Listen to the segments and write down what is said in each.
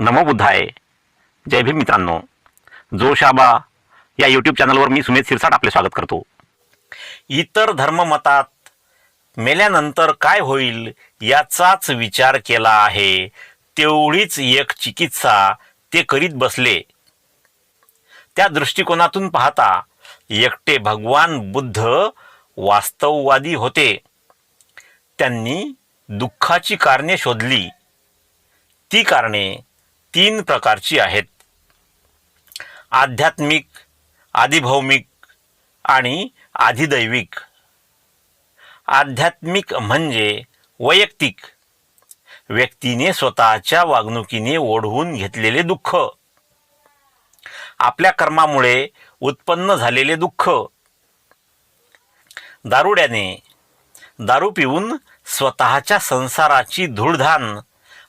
नमो बुद्धाय. जय भीम मित्रांनो. जोशाबा या यूट्यूब चॅनलवर मी सुमेध सिरसाट आपले स्वागत करतो. इतर धर्ममतात मेल्यानंतर काय होईल याचाच विचार केला आहे. तेवढीच एक चिकित्सा ते करीत बसले. त्या दृष्टिकोनातून पाहता एकटे भगवान बुद्ध वास्तववादी होते. त्यांनी दुःखाची कारणे शोधली. ती कारणे तीन प्रकारची आहेत. आध्यात्मिक आधिभौमिक आणि आधिदैविक. आध्यात्मिक म्हणजे वैयक्तिक. व्यक्तीने स्वतःच्या वागणुकीने ओढवून घेतलेले दुःख. आपल्या कर्मामुळे उत्पन्न झालेले दुःख. दारुड्याने दारू पिऊन स्वतःच्या संसाराची धूळधान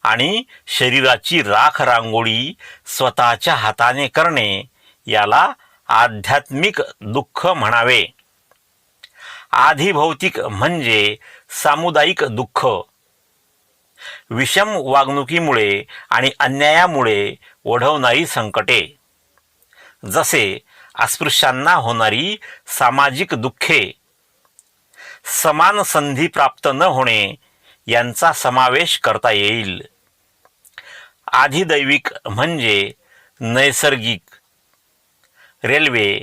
आणि शरीराची राख रांगोळी स्वतःच्या हाताने करणे याला आध्यात्मिक दुःख म्हणावे. आधिभौतिक म्हणजे सामुदायिक दुःख. विषम वागणुकीमुळे आणि अन्यायामुळे ओढवणारी संकटे. जसे अस्पृश्यांना होणारी सामाजिक दुःखे समान संधी प्राप्त न होणे यांचा समावेश करता येईल. आधिदैविक म्हणजे नैसर्गिक. रेल्वे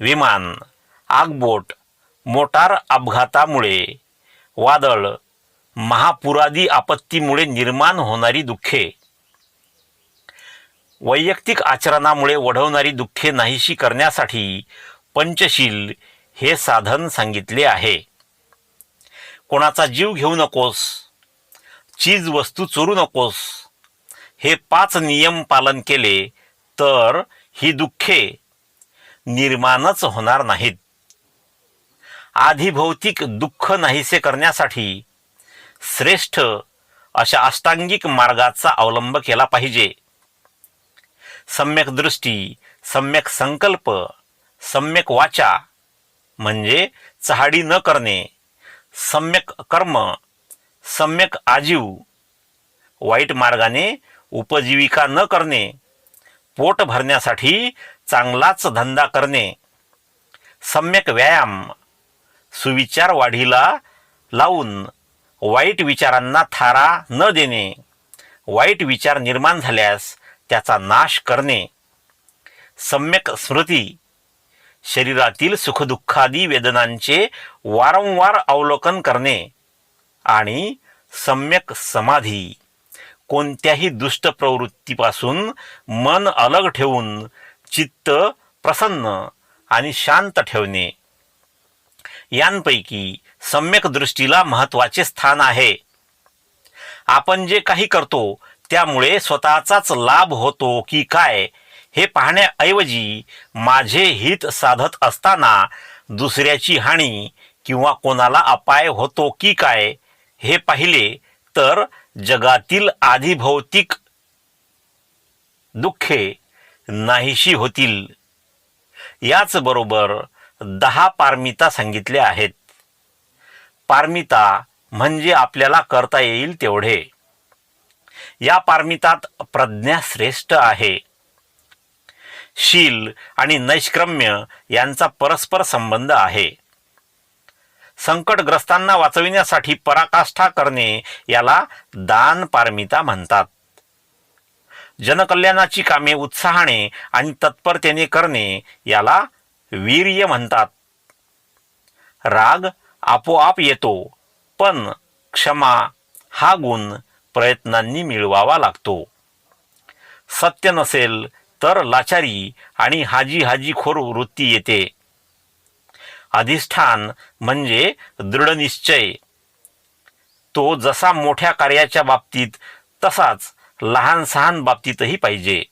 विमान आगबोट मोटार अपघातामुळे वादळ महापुरादी आपत्तीमुळे निर्माण होणारी दुःखे. वैयक्तिक आचरणामुळे वढवणारी दुःखे नाहीशी करण्यासाठी पंचशील हे साधन सांगितले आहे. कोणाचा जीव घेऊ नकोस. चीज वस्तू चोरू नकोस. हे पाच नियम पालन केले तर ही दुःखे निर्माणच होणार नाहीत. आधिभौतिक दुःख नाहीसे करण्यासाठी श्रेष्ठ अशा अष्टांगिक मार्गाचा अवलंब केला पाहिजे. सम्यक दृष्टी सम्यक संकल्प सम्यक वाचा म्हणजे चहाडी न करणे सम्यक कर्म सम्यक आजीव वाईट मार्गाने उपजीविका न करणे पोट भरण्यासाठी चांगलाच धंदा करणे सम्यक व्यायाम सुविचार वाढीला लावून वाईट विचारांना थारा न देणे वाईट विचार निर्माण झाल्यास त्याचा नाश करणे सम्यक स्मृती शरीरातील सुखदुःखादी वेदनांचे वारंवार अवलोकन करणे आणि सम्यक समाधी कोणत्याही दुष्ट प्रवृत्तीपासून मन अलग ठेवून चित्त प्रसन्न आणि शांत ठेवणे. यांपैकी सम्यक दृष्टीला महत्त्वाचे स्थान आहे. आपण जे काही करतो त्यामुळे स्वतःचाच लाभ होतो की काय? हे पाहण्याऐवजी माझे हित साधत असताना दुसऱ्याची हानी किंवा कोणाला अपाय होतो की काय हे पाहिले तर जगातील आधिभौतिक दुःखे नाहीशी होतील. याचबरोबर दहा पारमिता सांगितल्या आहेत. पारमिता म्हणजे आपल्याला करता येईल तेवढे. या पारमितात प्रज्ञा श्रेष्ठ आहे. शील आणि नैष्क्रम्य यांचा परस्पर संबंध आहे. संकटग्रस्तांना वाचविण्यासाठी पराकाष्ठा करणे याला दान पारमिता म्हणतात. जनकल्याणाची कामे उत्साहाने आणि तत्परतेने करणे याला वीर्य म्हणतात. राग आपोआप येतो पण क्षमा हा गुण प्रयत्नांनी मिळवावा लागतो. सत्य नसेल तर लाचारी आणि हाजी हाजी खोर वृत्ती येते. अधिष्ठान म्हणजे दृढनिश्चय तो जसा मोठ्या कार्याच्या बाबतीत तसाच लहान सहान बाबतीतही पाहिजे.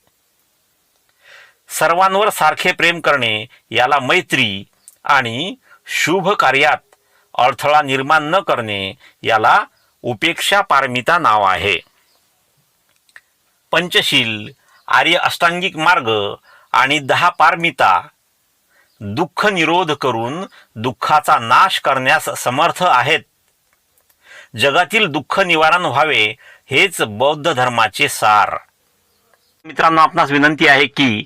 सर्वांवर सारखे प्रेम करणे याला मैत्री आणि शुभ कार्यात अडथळा निर्माण न करणे याला उपेक्षा पारमिता नाव आहे. पंचशील आर्य अष्टांगिक मार्ग आणि दहा पारमिता दुःख निरोध करून दुःखाचा नाश करण्यास समर्थ आहेत. जगातील दुःख निवारण व्हावे हेच बौद्ध धर्माचे सार. मित्रांनो आपणास विनंती आहे की